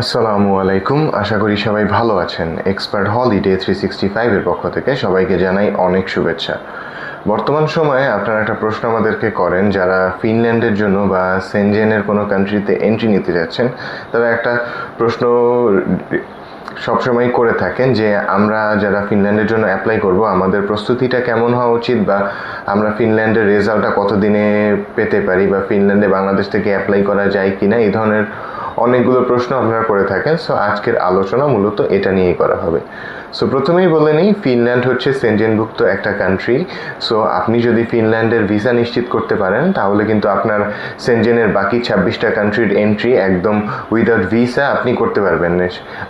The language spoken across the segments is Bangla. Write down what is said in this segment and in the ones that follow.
আসসালামু আলাইকুম। আশা করি সবাই ভালো আছেন। এক্সপার্ট হলিডে থ্রি সিক্সটি ফাইভের পক্ষ থেকে সবাইকে জানাই অনেক শুভেচ্ছা। বর্তমান সময়ে আপনারা একটা প্রশ্ন আমাদেরকে করেন, যারা ফিনল্যান্ডের জন্য বা সেনজেনের কোনো কান্ট্রিতে এন্ট্রি নিতে যাচ্ছেন, তারা একটা প্রশ্ন সবসময় করে থাকেন যে, আমরা যারা ফিনল্যান্ডের জন্য অ্যাপ্লাই করব, আমাদের প্রস্তুতিটা কেমন হওয়া উচিত বা আমরা ফিনল্যান্ডের রেজাল্টটা কতদিনে পেতে পারি বা ফিনল্যান্ডে বাংলাদেশ থেকে অ্যাপ্লাই করা যায় কি না এই ধরনের অনেকগুলো প্রশ্ন আপনারা করে থাকেন সো আজকের আলোচনা মূলত এটা নিয়েই করা হবে। সো প্রথমেই বলে নিই, ফিনল্যান্ড হচ্ছে সেনজেনভুক্ত একটা কান্ট্রি সো আপনি যদি ফিনল্যান্ডের ভিসা নিশ্চিত করতে পারেন, তাহলে কিন্তু আপনার সেনজেনের বাকি ছাব্বিশটা কান্ট্রির এন্ট্রি একদম উইদাউট ভিসা আপনি করতে পারবেন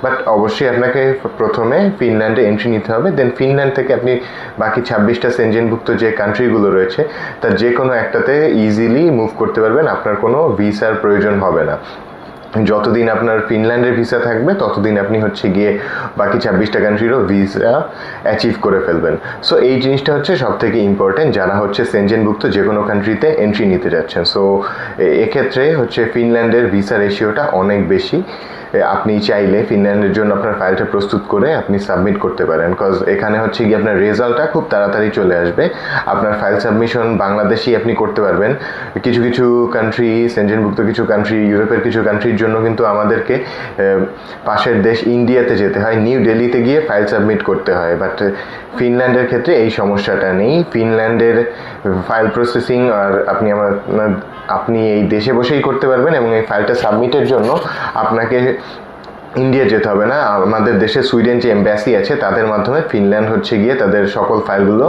বাট অবশ্যই আপনাকে প্রথমে ফিনল্যান্ডে এন্ট্রি নিতে হবে দেন ফিনল্যান্ড থেকে আপনি বাকি ছাব্বিশটা সেনজেনভুক্ত যে কান্ট্রিগুলো রয়েছে তার যে কোনো একটাতে ইজিলি মুভ করতে পারবেন, আপনার কোনো ভিসার প্রয়োজন হবে না। যতদিন আপনার ফিনল্যান্ডের ভিসা থাকবে, ততদিন আপনি হচ্ছে গিয়ে বাকি ছাব্বিশটা কান্ট্রিরও ভিসা অ্যাচিভ করে ফেলবেন। সো এই জিনিসটা হচ্ছে সব থেকে ইম্পর্টেন্ট যারা হচ্ছে সেনজেনভুক্ত যে কোনো কান্ট্রিতে এন্ট্রি নিতে যাচ্ছেন। সো এক্ষেত্রে হচ্ছে ফিনল্যান্ডের ভিসা রেশিওটা অনেক বেশি। আপনি চাইলে ফিনল্যান্ডের জন্য আপনার ফাইলটা প্রস্তুত করে আপনি সাবমিট করতে পারেন। কজ এখানে হচ্ছে গিয়ে আপনার রেজাল্টটা খুব তাড়াতাড়ি চলে আসবে। আপনার ফাইল সাবমিশন বাংলাদেশেই আপনি করতে পারবেন। কিছু কিছু কান্ট্রি সেনজেনভুক্ত কিছু কান্ট্রি ইউরোপের কিছু কান্ট্রির জন্য কিন্তু আমাদেরকে পাশের দেশ ইন্ডিয়াতে যেতে হয় নিউ দিল্লিতে গিয়ে ফাইল সাবমিট করতে হয়। বাট ফিনল্যান্ডের ক্ষেত্রে এই সমস্যাটা নেই। ফিনল্যান্ডের ফাইল প্রসেসিং আর আপনি আমার আপনি এই দেশে বসেই করতে পারবেন এবং এই ফাইলটা সাবমিটের জন্য আপনাকে ইন্ডিয়া যেতে হবে না। আমাদের দেশে সুইডেন যে এম্বাসি আছে, তাদের মাধ্যমে ফিনল্যান্ড হচ্ছে গিয়ে তাদের সকল ফাইলগুলো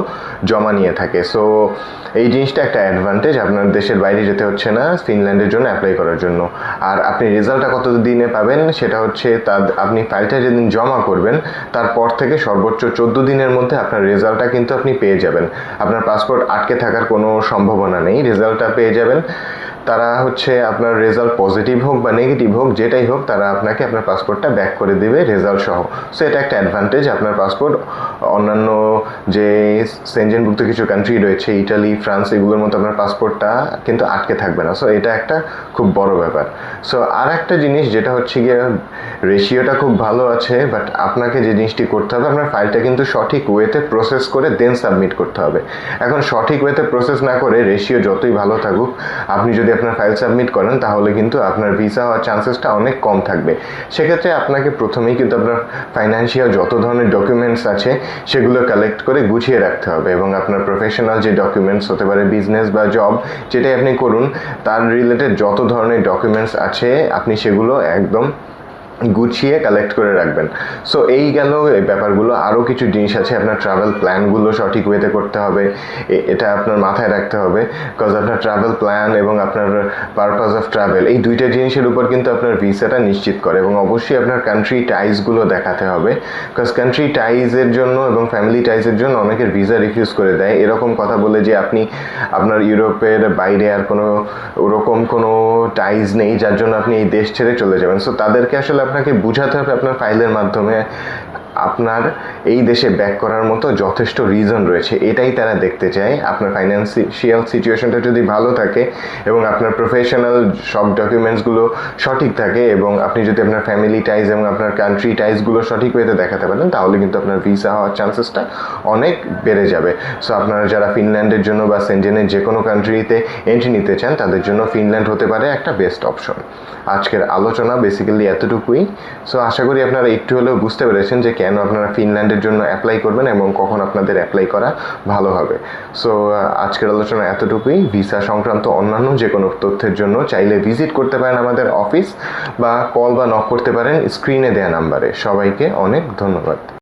জমা নিয়ে থাকে। সো এই জিনিসটা একটা অ্যাডভান্টেজ আপনার দেশের বাইরে যেতে হচ্ছে না ফিনল্যান্ডের জন্য অ্যাপ্লাই করার জন্য। আর আপনি রেজাল্টটা কত দিনে পাবেন, সেটা হচ্ছে তার, আপনি ফাইলটা যেদিন জমা করবেন, তারপর থেকে সর্বোচ্চ চোদ্দ দিনের মধ্যে আপনার রেজাল্টটা কিন্তু আপনি পেয়ে যাবেন। আপনার পাসপোর্ট আটকে থাকার কোনো সম্ভাবনা নেই রেজাল্টটা পেয়ে যাবেন। তারা হচ্ছে আপনার রেজাল্ট পজিটিভ হোক বা নেগেটিভ হোক, যেটাই হোক, তারা আপনাকে আপনার পাসপোর্টটা ব্যাক করে দেবে রেজাল্ট সহ। সো এটা একটা অ্যাডভান্টেজ আপনার পাসপোর্ট অন্যান্য যে সেনজেনভুক্ত কিছু কান্ট্রি রয়েছে ইটালি ফ্রান্স এগুলোর মতো আপনার পাসপোর্টটা কিন্তু আটকে থাকবে না। সো এটা একটা খুব বড় ব্যাপার। সো আর একটা জিনিস যেটা হচ্ছে গিয়ে রেশিওটা খুব ভালো আছে বাট আপনাকে যে জিনিসটি করতে হবে, আপনার ফাইলটা কিন্তু সঠিক ওয়েতে প্রসেস করে দেন সাবমিট করতে হবে। এখন সঠিক ওয়েতে প্রসেস না করে রেশিও যতই ভালো থাকুক, আপনি যদি আপনার ফাইল সাবমিট করেন, তাহলে কিন্তু আপনার ভিসা হওয়ার চান্সেসটা অনেক কম থাকবে। সেক্ষেত্রে আপনাকে প্রথমেই কিন্তু আপনার ফাইন্যান্সিয়াল যত ধরনের ডকুমেন্টস আছে, সেগুলো কালেক্ট করে গুছিয়ে রাখতে হবে এবং আপনার প্রফেশনাল যে ডকুমেন্টস হতে পারে বিজনেস বা জব যেটাই আপনি করুন, তার রিলেটেড যত ধরনের ডকুমেন্টস আছে, আপনি সেগুলো একদম গুছিয়ে কালেক্ট করে রাখবেন। সো এই গেল এই ব্যাপারগুলো। আরও কিছু জিনিস আছে, আপনার ট্রাভেল প্ল্যানগুলো সঠিক ওয়েতে করতে হবে। এটা আপনার মাথায় রাখতে হবে। বিকজ আপনার ট্রাভেল প্ল্যান এবং আপনার পারপাস অফ ট্রাভেল এই দুইটা জিনিসের উপর কিন্তু আপনার ভিসাটা নিশ্চিত করে এবং অবশ্যই আপনার কান্ট্রি টাইজগুলো দেখাতে হবে। বিকজ কান্ট্রি টাইজের জন্য এবং ফ্যামিলি টাইজের জন্য অনেকের ভিসা রিফিউজ করে দেয়। এরকম কথা বলে যে আপনি, আপনার ইউরোপের বাইরে আর কোনো ওরকম কোনো টাইজ নেই, যার জন্য আপনি এই দেশ ছেড়ে চলে যাবেন। সো তাদেরকে আসলে আপনাকে বুঝাতে হবে আপনার ফাইলের মাধ্যমে। আপনার এই দেশে ব্যাক করার মতো যথেষ্ট রিজন রয়েছে। এটাই তারা দেখতে চায়। আপনার ফাইন্যান্সিয়াল সিচুয়েশনটা যদি ভালো থাকে এবং আপনার প্রফেশনাল সব ডকুমেন্টসগুলো সঠিক থাকে এবং আপনি যদি আপনার ফ্যামিলি টাইজ এবং আপনার কান্ট্রি টাইজগুলো সঠিক ওয়েতে দেখাতে পারেন, তাহলে কিন্তু আপনার ভিসা হওয়ার চান্সেসটা অনেক বেড়ে যাবে। সো আপনারা যারা ফিনল্যান্ডের জন্য বা সেন্জেনের যে কোনো কান্ট্রিতে এন্ট্রি নিতে চান, তাদের জন্য ফিনল্যান্ড হতে পারে একটা বেস্ট অপশন আজকের আলোচনা বেসিক্যালি এতটুকুই। সো আশা করি আপনারা একটু হলেও বুঝতে পেরেছেন যে কেন আপনারা ফিনল্যান্ডের জন্য অ্যাপ্লাই করবেন এবং কখন আপনাদের অ্যাপ্লাই করা ভালো হবে। সো আজকের আলোচনা এতটুকুই। ভিসা সংক্রান্ত অন্যান্য যে কোনো তথ্যের জন্য চাইলে ভিজিট করতে পারেন আমাদের অফিস বা কল বা নক করতে পারেন স্ক্রিনে দেওয়া নাম্বারে সবাইকে অনেক ধন্যবাদ।